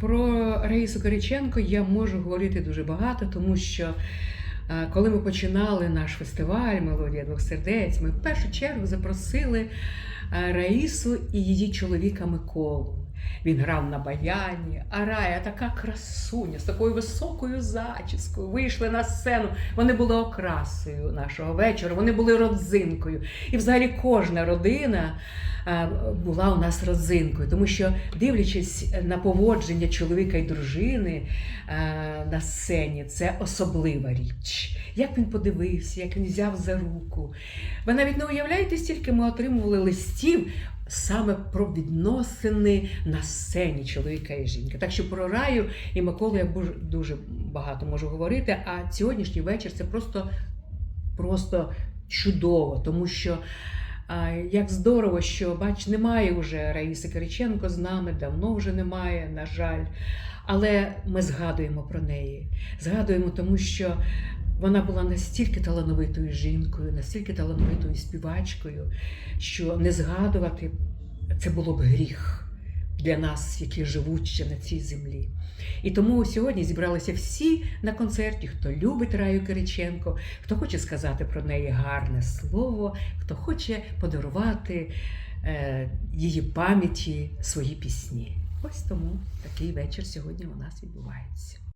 Про Раїсу Кириченко я можу говорити дуже багато, тому що е, коли ми починали наш фестиваль Мелодія двох сердець, ми в першу чергу запросили е, Раїсу і її чоловіка Миколу. Він грав на баяні, а Рая така красуня з такою високою зачіскою. Вийшли на сцену. Вони були окрасою нашого вечора, вони були родзинкою. І взагалі кожна родина е, була у нас родзинкою, тому що дивлячись на поводження чоловіка і дружини е, на сцені, це особлива річ. Як він подивився, як він взяв за руку. Ви навіть не уявляєте, стільки ми отримували листів саме про відносини на сцені чоловіка і жінки. Так що про раю і Миколу я дуже багато можу говорити. А сьогоднішній вечір це просто, просто чудово, тому що. Як здорово, що бач, немає вже Раїси Кириченко з нами, давно вже немає, на жаль. Але ми згадуємо про неї. Згадуємо, тому що вона була настільки талановитою жінкою, настільки талановитою співачкою, що не згадувати це було б гріх для нас, які живуть ще на цій землі. І тому сьогодні зібралися всі на концерті, хто любить Раю Кириченко, хто хоче сказати про неї гарне слово, хто хоче подарувати е, її пам'яті свої пісні. Ось тому такий вечір сьогодні у нас відбувається.